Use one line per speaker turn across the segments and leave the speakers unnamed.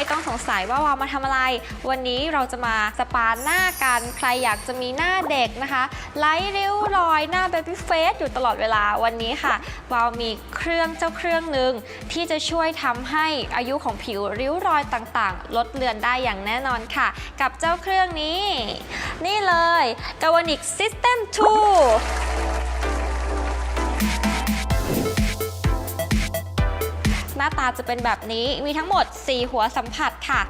ไม่ต้องสงสัยว่าวาวมาทำอะไร วันนี้เราจะมาสปาหน้ากันใครอยากจะมีหน้าเด็กนะคะไร้ริ้วรอยหน้าเบบี้เฟสอยู่ตลอดเวลาวันนี้ค่ะ วาวมีเครื่องเจ้าเครื่องหนึ่งที่จะช่วยทำให้อายุของผิวริ้วรอยต่างๆ ลดเลือนได้อย่างแน่นอนค่ะ กับเจ้าเครื่องนี้ นี่เลย g a v a n i c System 2 หน้าตาจะเป็นแบบนี้มีทั้งหมด 4 หัวสัมผัสค่ะ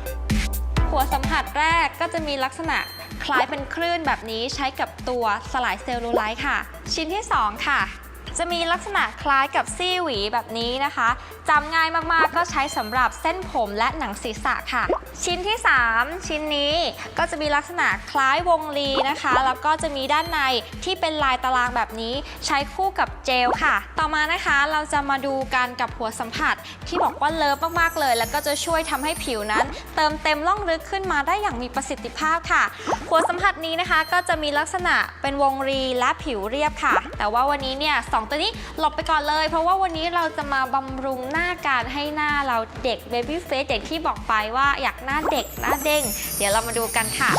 หัวสัมผัสแรกก็จะมีลักษณะคล้ายเป็นคลื่นแบบนี้ใช้กับตัวสลายเซลลูไลท์ค่ะ ชิ้นที่ 2 ค่ะ จะมีลักษณะคล้ายกับซี่หวีแบบนี้นะคะจำง่ายมากๆก็ใช้สำหรับเส้นผมและหนังศีรษะค่ะ ชิ้นที่ 3 ชิ้นนี้ก็จะมีลักษณะคล้ายวงลีนะคะ แล้วก็จะมีด้านในที่เป็นลายตารางแบบนี้ ใช้คู่กับเจลค่ะ ต่อมานะคะเราจะมาดูกันกับหัวสัมผัส ที่บอกว่าเลิฟมากๆเลย แล้วก็จะช่วยทำให้ผิวนั้น เติมเต็มร่องลึกขึ้นมาได้อย่างมีประสิทธิภาพค่ะ หัวสัมผัสนี้นะคะก็จะมีลักษณะเป็นวงรีและผิวเรียบค่ะ แต่ว่าวันนี้เนี่ยสองตัวนี้หลบไปก่อนเลย เพราะว่าวันนี้เราจะมาบำรุงหน้าการให้หน้าเราเด็กเบบี้เฟสเด็กที่บอกไปว่าอยากหน้าเด็กหน้าเด้ง เดี๋ยวเรามาดูกันค่ะ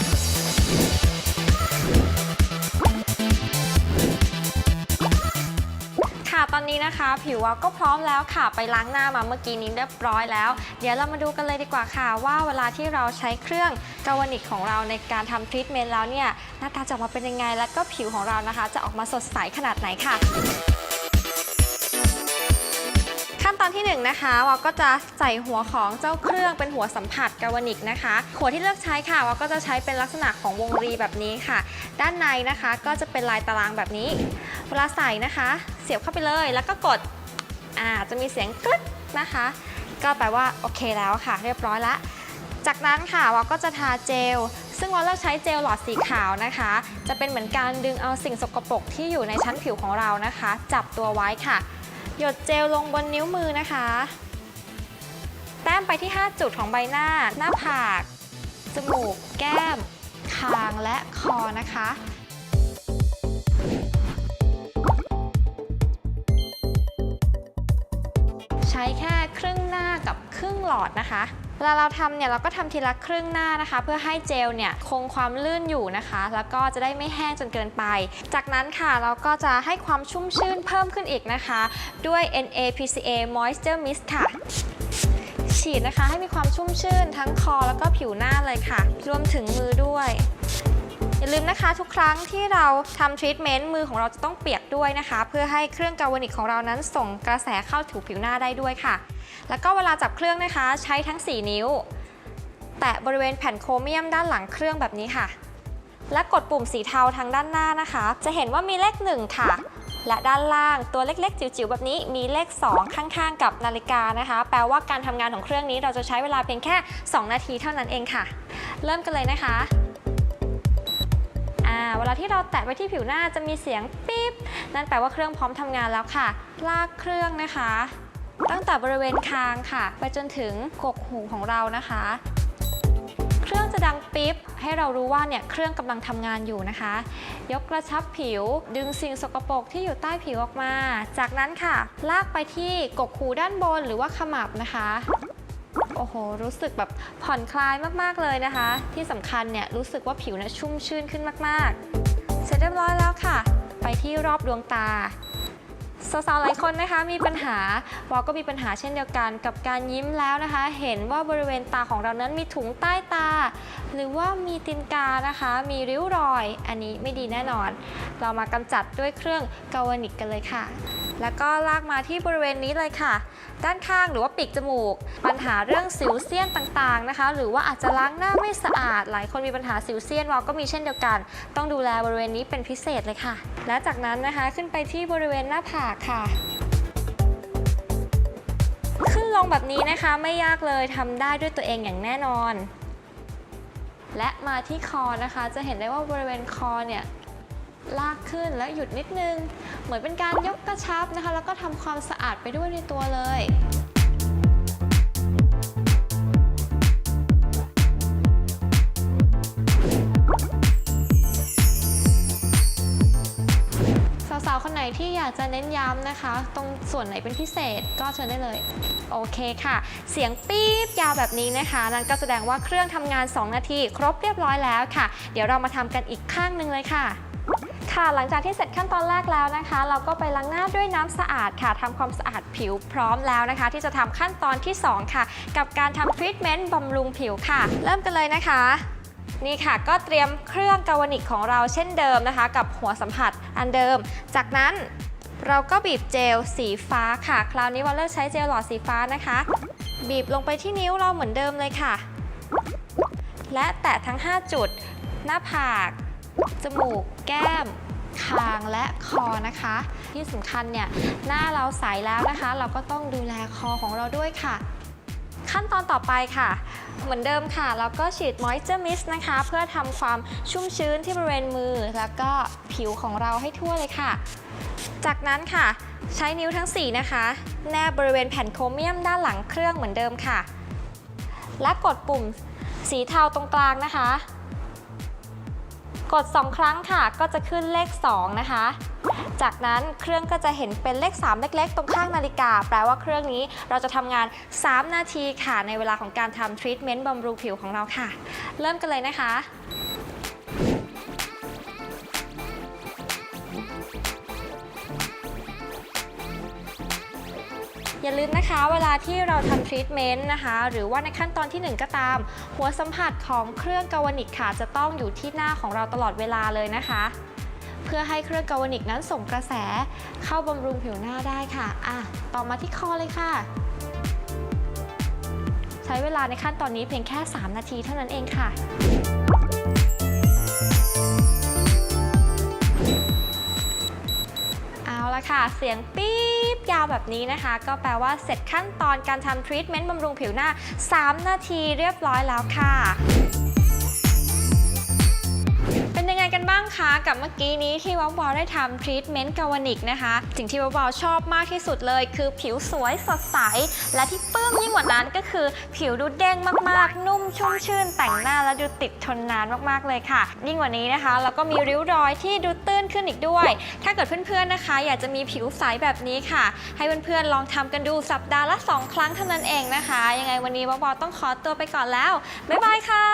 ค่ะตอนนี้นะคะ ผิวก็พร้อมแล้วค่ะ ไปล้างหน้ามาเมื่อกี้นี้เรียบร้อยแล้ว เดี๋ยวเรามาดูกันเลยดีกว่าค่ะ ว่าเวลาที่เราใช้เครื่องกาวนิกของเราในการทำทรีทเมนต์แล้วเนี่ย หน้าตาจะออกมาเป็นยังไง แล้วก็ผิวของเรานะคะ จะออกมาสดใสขนาดไหนค่ะ ตอนที่1นงนะคะวาก็จะใส่หัวของเจ้าเครื่องเป็นหัวสัมผัสกาวานิกนะคะ หัวที่เลือกใช้ค่ะวาก็จะใช้เป็นลักษณะของวงรีแบบนี้ค่ะ ด้านในนะคะก็จะเป็นลายตารางแบบนี้ เวลาใส่นะคะ เสียบเข้าไปเลยแล้วก็กดอ่าจะมีเสียงกรึ๊ดนะคะ ก็แปลว่าโอเคแล้วค่ะ เรียบร้อยละ จากนั้นค่ะวาก็จะทาเจลซึ่งวาเลือกใช้เจลหลอดสีขาวนะคะ จะเป็นเหมือนการดึงเอาสิ่งสกปรกที่อยู่ในชั้นผิวของเรานะคะ จับตัวไว้ค่ะ หยดเจลลงบนนิ้วมือนะคะ แต้มไปที่ 5 จุดของใบหน้า หน้าผาก จมูก แก้ม คางและคอนะคะ กับครึ่งหลอดนะคะเวลาเราทำเนี่ยเราก็ทำทีละครึ่งหน้านะคะ เพื่อให้เจลเนี่ยคงความลื่นอยู่นะคะ แล้วก็จะได้ไม่แห้งจนเกินไป จากนั้นค่ะเราก็จะให้ความชุ่มชื่นเพิ่มขึ้นอีกนะคะ ด้วย NAPCA Moisture Mist ค่ะ ฉีดนะคะให้มีความชุ่มชื่นทั้งคอแล้วก็ผิวหน้าเลยค่ะ รวมถึงมือด้วย อย่าลืมนะคะทุกครั้งที่เราทำทรีทเมนต์มือของเราจะต้องเปียกด้วยนะคะ เพื่อให้เครื่องกาวานิกของเรานั้นส่งกระแสเข้าถูผิวหน้าได้ด้วยค่ะ แล้วก็เวลาจับเครื่องนะคะ ใช้ทั้ง 4 นิ้ว แตะบริเวณแผ่นโครเมียมด้านหลังเครื่องแบบนี้ค่ะ และกดปุ่มสีเทาทางด้านหน้านะคะ จะเห็นว่ามีเลข 1 ค่ะและด้านล่างตัวเล็กๆ จิ๋วๆ แบบนี้มีเลข 2 ข้างๆ กับนาฬิกานะคะ แปลว่าการทำงานของเครื่องนี้เราจะใช้เวลาเพียงแค่ 2 นาทีเท่านั้นเองค่ะ เริ่มกันเลยนะคะ เวลาที่เราแตะไปที่ผิวหน้าจะมีเสียงปิ๊บ นั่นแปลว่าเครื่องพร้อมทำงานแล้วค่ะ ลากเครื่องนะคะ ตั้งแต่บริเวณคางค่ะ ไปจนถึงกกหูของเรานะคะ เครื่องจะดังปิ๊บ ให้เรารู้ว่าเนี่ยเครื่องกำลังทำงานอยู่นะคะ ยกกระชับผิว ดึงสิ่งสกปรกที่อยู่ใต้ผิวออกมา จากนั้นค่ะ ลากไปที่กกหูด้านบนหรือว่าขมับนะคะ โอ้โห รู้สึกแบบผ่อนคลายมากๆเลยนะคะ ที่สำคัญเนี่ยรู้สึกว่าผิวเนี่ยชุ่มชื่นขึ้นมากๆ เสร็จเรียบร้อยแล้วค่ะ ไปที่รอบดวงตาสาวๆหลายคนนะคะมีปัญหาวอก็มีปัญหาเช่นเดียวกันกับการยิ้มแล้วนะคะ เห็นว่าบริเวณตาของเรานั้นมีถุงใต้ตา หรือว่ามีตินกานะคะ มีริ้วรอย อันนี้ไม่ดีแน่นอน เรามากำจัดด้วยเครื่องกาวนิกกันเลยค่ะ แล้วก็ลากมาที่บริเวณนี้เลยค่ะ ด้านข้างหรือว่าปีกจมูก ปัญหาเรื่องสิวเซียนต่างๆนะคะ หรือว่าอาจจะล้างหน้าไม่สะอาด หลายคนมีปัญหาสิวเซียนวอก็มีเช่นเดียวกัน ต้องดูแลบริเวณนี้เป็นพิเศษเลยค่ะ และจากนั้นนะคะขึ้นไปที่บริเวณหน้าผากค่ะขึ้นลงแบบนี้นะคะไม่ยากเลยทำได้ด้วยตัวเองอย่างแน่นอน และมาที่คอนะคะ จะเห็นได้ว่าบริเวณคอเนี่ย ลากขึ้นแล้วหยุดนิดนึง เหมือนเป็นการยกกระชับนะคะ แล้วก็ทำความสะอาดไปด้วยในตัวเลยสาวๆคนไหนที่อยากากจะเน้นย้ำนะคะ ตรงส่วนไหนเป็นพิเศษก็เชิญได้เลย โอเคค่ะ เสียงปี๊บยาวแบบนี้นะคะ นั่นก็แสดงว่าเครื่องทำงาน 2 นาที ครบเรียบร้อยแล้วค่ะ เดี๋ยวเรามาทำกันอีกข้างหนึ่งเลยค่ะ ค่ะ หลังจากที่เสร็จขั้นตอนแรกแล้วนะคะ เราก็ไปล้างหน้าด้วยน้ำสะอาดค่ะทำความสะอาดผิวพร้อมแล้วนะคะ ที่จะทำขั้นตอนที่ 2 ค่ะ กับการทำทรีทเมนต์บำรุงผิวค่ะ เริ่มกันเลยนะคะนี่ค่ะก็เตรียมเครื่องกาวนิกของเราเช่นเดิมนะคะ กับหัวสัมผัสอันเดิม จากนั้นเราก็บีบเจลสีฟ้าค่ะ คราวนี้วอลเลอร์ใช้เจลหลอดสีฟ้านะคะ บีบลงไปที่นิ้วเราเหมือนเดิมเลยค่ะ และแตะทั้ง 5 จุด หน้าผาก จมูก แก้มคางและคอนะคะ ที่สำคัญเนี่ยหน้าเราใสแล้วนะคะ เราก็ต้องดูแลคอของเราด้วยค่ะ ขั้นตอนต่อไปค่ะ เหมือนเดิมค่ะ เราก็ฉีด Moisture Mist นะคะ เพื่อทำความชุ่มชื้นที่บริเวณมือ แล้วก็ผิวของเราให้ทั่วเลยค่ะ จากนั้นค่ะ ใช้นิ้วทั้ง 4 นะคะ แนบบริเวณแผ่นโครเมียมด้านหลังเครื่องเหมือนเดิมค่ะ และกดปุ่มสีเทาตรงกลางนะคะ กด 2 ครั้งค่ะก็จะขึ้นเลข 2 นะคะ จากนั้นเครื่องก็จะเห็นเป็นเลข 3 เล็ก ๆ ตรงข้างนาฬิกา แปลว่าเครื่องนี้เราจะทำงาน 3 นาทีค่ะ ในเวลาของการทำทรีทเมนต์บำรุงผิวของเราค่ะ เริ่มกันเลยนะคะ อย่าลืมนะคะเวลาที่เราทำทรีทเมนต์นะคะ หรือว่าในขั้นตอนที่ 1 ก็ตาม หัวสัมผัสของเครื่องกาวนิกค่ะจะต้องอยู่ที่หน้าของเราตลอดเวลาเลยนะคะ เพื่อให้เครื่องกาวนิกนั้นส่งกระแสเข้าบำรุงผิวหน้าได้ค่ะอะต่อมาที่คอเลยค่ะ ใช้เวลาในขั้นตอนนี้เพียงแค่ 3 นาทีเท่านั้นเองค่ะ ละค่ะ เสียงปี๊บยาวแบบนี้นะคะ ก็แปลว่าเสร็จขั้นตอนการทำทรีทเมนต์บำรุงผิวหน้า 3 นาทีเรียบร้อยแล้วค่ะ กันบ้างคะกับเมื่อกี้นี้ที่วาววาวได้ทำทรีทเมนต์กาวนิกนะคะสิ่งที่วาววาวชอบมากที่สุดเลย คือผิวสวยสดใส และที่ปื้มยิ่งกว่านั้นก็คือ ผิวดูเด้งมากๆ นุ่มชุ่มชื่น แต่งหน้าแล้วดูติดทนนานมากๆเลยค่ะ ยิ่งกว่านี้นะคะแล้วก็มีริ้วรอยที่ดูตื้นขึ้นอีกด้วย ถ้าเกิดเพื่อนๆนะคะ อยากจะมีผิวใสแบบนี้ค่ะ ให้เพื่อนๆลองทำกันดูสัปดาห์ละ 2 ครั้งเท่านั้นเองนะคะ ยังไงวันนี้วาววาวต้องขอตัวไปก่อนแล้วบ๊ายบายค่ะ